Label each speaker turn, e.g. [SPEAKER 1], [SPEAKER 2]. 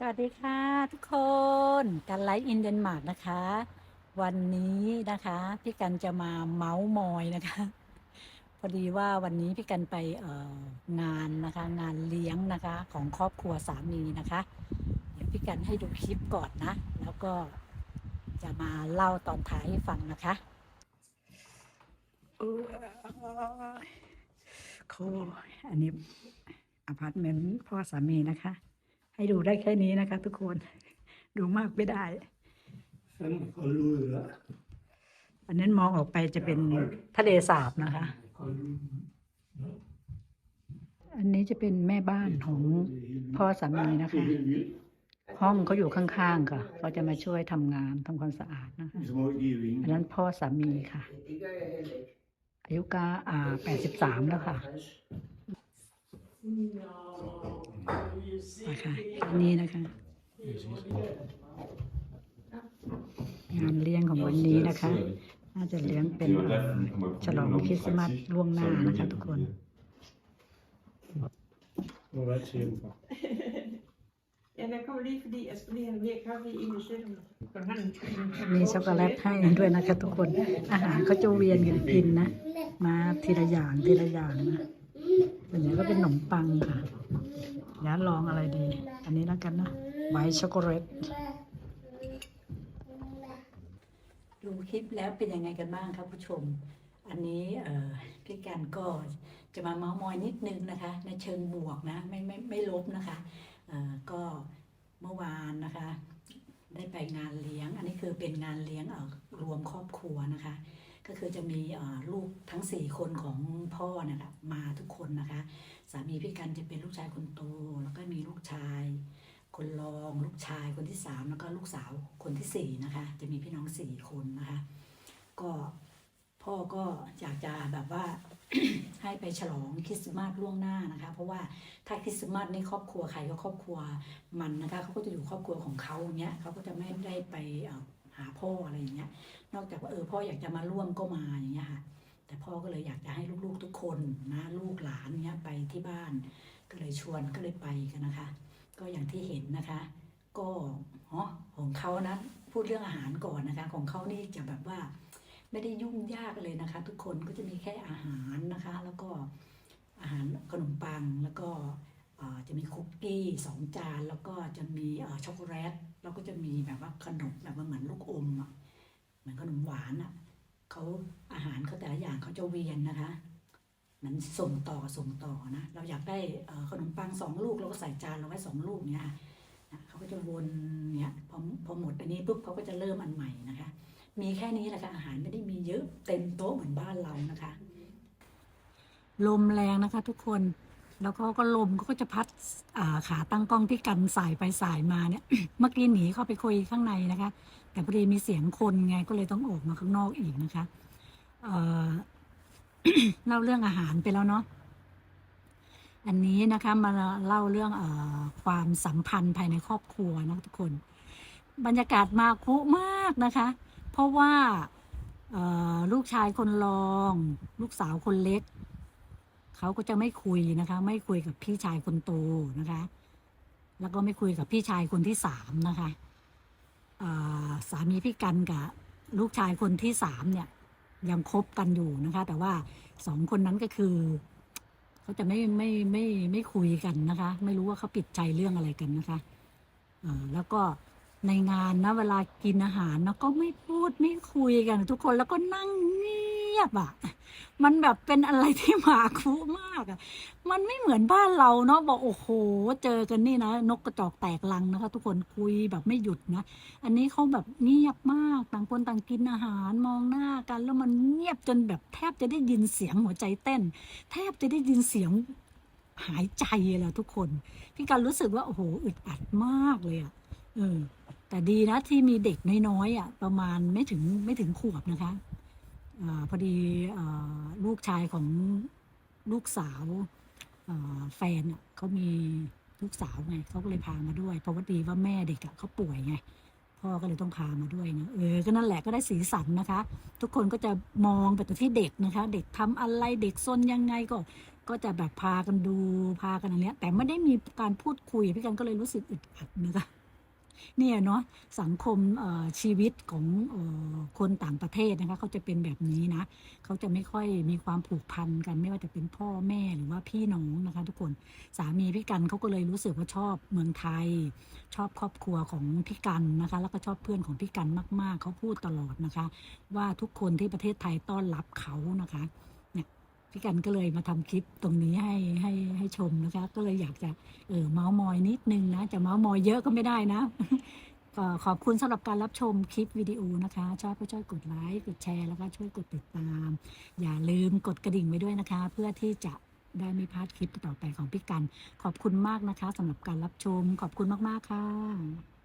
[SPEAKER 1] สวัสดีค่ะทุกคนกันไลฟ์อินเดนมาร์กนะคะ วันนี้นะคะพี่กันจะมาเมาส์มอยนะคะ พอดีว่าวันนี้พี่กันไปเงานนะคะ งานเลี้ยงนะคะ ของครอบครัวสามีนะคะ เดี๋ยวพี่กันให้ดูคลิปก่อนนะ แล้วก็จะมาเล่าตอนท้ายให้ฟังนะคะโอ้โคอันนี้อพาร์ตเมนต์พ่อสามีนะคะ ให้ดูได้แค่นี้นะคะ ทุกคน ดูมากไม่ได้
[SPEAKER 2] Fem kolluilla.
[SPEAKER 1] อันนั้นมองออกไปจะเป็นทะเลสาบนะคะ อันนี้จะเป็นแม่บ้านของพ่อสามีนะคะ ห้องเขาอยู่ข้างๆค่ะเขาจะมาช่วยทำงานทำความสะอาดนะคะ
[SPEAKER 2] Små giving.
[SPEAKER 1] อันนั้นพ่อสามีค่ะ
[SPEAKER 3] Det gør jeg heller ikke.
[SPEAKER 1] อายุก็อ่าแปดสิบสามแล้วค่ะ นะคะอันนี้นะคะงานเลี้ยงของวันนี้นะคะ น่าจะเลี้ยงเป็นฉลองคริสต์มาสล่วงหน้านะคะทุกคนมีช็อกโกแลตให้ด้วยนะคะทุกคน อาหารเขาจะเวียนกันกินนะ มาทีละอย่างทีละอย่างนะส่วนใหญ่ก็เป็นขนมปังค่ะ ย่าลองอะไรดี อันนี้แล้วกันนะไวท์ช็อกโกแลตดูคลิปแล้วเป็นยังไงกันบ้างครับผู้ชม อันนี้เอ่อพี่การก็จะมาเมาส์มอยนิดนึงนะคะ ในเชิงบวกนะ ไม่ไม่ไม่ลบนะคะเอ่อก็เมื่อวานนะคะ ได้ไปงานเลี้ยง อันนี้คือเป็นงานเลี้ยงเอ่อรวมครอบครัวนะคะ ก็คือจะมีลูกทั้งสี่คนของพ่อนะคะมาทุกคนนะคะ สามีพี่กันจะเป็นลูกชายคนโต แล้วก็มีลูกชาย คนรอง ลูกชายคนที่สามแล้วก็ลูกสาวคนที่สี่นะคะ จะมีพี่น้องสี่คนนะคะ ก็พ่อก็อยากจะแบบว่าให้ไปฉลองคริสต์มาสล่วงหน้านะคะ เพราะว่าถ้าคริสต์มาสในครอบครัวใครก็ครอบครัวมันนะคะเขาก็จะอยู่ครอบครัวของเขาเงี้ยเขาก็จะไม่ได้ไป หาพ่ออะไรอย่างเงี้ย นอกจากว่าเออพ่ออยากจะมาร่วมก็มาอย่างเงี้ยค่ะ แต่พ่อก็เลยอยากจะให้ลูกๆทุกคนนะลูกหลานเนี้ยไปที่บ้าน ก็เลยชวนก็เลยไปกันนะคะ ก็อย่างที่เห็นนะคะ ก็อ๋อของเขานะพูดเรื่องอาหารก่อนนะคะ ของเขานี่จะแบบว่า ไม่ได้ยุ่งยากเลยนะคะ ทุกคนก็จะมีแค่อาหารนะคะ แล้วก็อาหารขนมปังแล้วก็จะมีคุกกี้สองจาน แล้วก็จะมีช็อกโกแลต แล้วก็จะมีแบบว่าขนมแบบว่าเหมือนลูกอมอะเหมือนขนมหวานอะเขาอาหารเขาแต่ละอย่างเขาจะเวียนนะคะเหมันส่งต่อส่งต่อนะ เราอยากได้ขนมปังสองลูกเราก็ใส่จานเราไว้สองลูกเนี้ยค่ะเขาก็จะวนเนี้ยพอพอหมดอันนี้ปุ๊บเขาก็จะเริ่มอันใหม่นะคะ มีแค่นี้แหละค่ะอาหารไม่ได้มีเยอะเต็มโต๊ะเหมือนบ้านเรานะคะ ลมแรงนะคะทุกคน แล้วก็ก็ลมก็จะพัดขาตั้งกล้องที่กันสายไปสายมาเนี่ย เมื่อกี้หนีเข้าไปคุยข้างในนะคะ แต่พอดีมีเสียงคนไงก็เลยต้องออกมาข้างนอกอีกนะคะเเล่าเรื่องอาหารไปแล้วเนาะอันนี้นะคะมาเล่าเรื่องอความสัมพันธ์ภายในครอบครัวนะทุกคน บรรยากาศมาคุมากนะคะ เพราะว่าลูกชายคนรอง ลูกสาวคนเล็ก เขาก็จะไม่คุยนะคะ ไม่คุยกับพี่ชายคนโตนะคะ แล้วก็ไม่คุยกับพี่ชายคนที่สามนะคะสามีพี่กันกับลูกชายคนที่สามเนี่ยยังคบกันอยู่นะคะ แต่ว่าสองคนนั้นก็คือเขาจะไม่ไม่ไม่ไม่คุยกันนะคะ ไม่รู้ว่าเขาปิดใจเรื่องอะไรกันนะคะแล้วก็ในงานนะเวลากินอาหารนะก็ไม่พูดไม่คุยกันทุกคนแล้วก็นั่งเงีียบอะ มันแบบเป็นอะไรที่หมาคุมากอะมันไม่เหมือนบ้านเราเนาะบอกโอ้โห เจอกันนี่นะนกกระจอกแตกลังนะคะ ทุกคนคุยแบบไม่หยุดนะ อันนี้เขาแบบเงียบมากต่างคนต่างกินอาหารมองหน้ากัน แล้วมันเงียบจนแบบแทบจะได้ยินเสียงหัวใจเต้น แทบจะได้ยินเสียงหายใจเลยละทุกคน พี่การรู้สึกว่าโอ้โหอึดอัดมากเลยอะเออแต่ดีนะที่มีเด็กน้อยๆอะประมาณไม่ถึงไม่ถึงขวบนะคะ อพอดีอลูกชายของลูกสาวแฟนเขามีลูกสาวไงเขาก็เลยพามาด้วยเพราะว่าดีว่าแม่เด็กเขาป่วยไงพ่อก็เลยต้องพามาด้วยนะเออก็นั่นแหละก็ได้สีสันนะคะ ทุกคนก็จะมองไปแต่ที่เด็กนะคะ เด็กทำอะไรเด็กซนยังไงก็ก็จะแบบพากันดูพากันอันเนี้ยแต่ไม่ได้มีการพูดคุยพี่กันก็เลยรู้สึกอึดอัดนะคะ เนี่ยเนาะสังคมชีวิตของคนต่างประเทศนะคะเขาจะเป็นแบบนี้นะเขาจะไม่ค่อยมีความผูกพันกัน ไม่ว่าจะเป็นพ่อแม่หรือว่าพี่น้องนะคะ ทุกคนสามีพี่กันเขาก็เลยรู้สึกว่าชอบเมืองไทย ชอบครอบครัวของพี่กันนะคะ แล้วก็ชอบเพื่อนของพี่กันมาก ๆเขาพูดตลอดนะคะ ว่าทุกคนที่ประเทศไทยต้อนรับเขานะคะ พี่กันก็เลยมาทำคลิปตรงนี้ให้ให้ให้ชมนะคะ ก็เลยอยากจะเออเมาส์มอยนิดนึงนะ จะเมาส์มอยเยอะก็ไม่ได้นะก็ขอบคุณสำหรับการรับชมคลิปวิดีโอนะคะ ชอบก็ช่วยกดไลค์กดแชร์แล้วก็ช่วยกดติดตาม อย่าลืมกดกระดิ่งไว้ด้วยนะคะ เพื่อที่จะได้ไม่พลาดคลิปต่อไปของพี่กัน ขอบคุณมากนะคะสำหรับการรับชม ขอบคุณมาก ๆ ค่ะ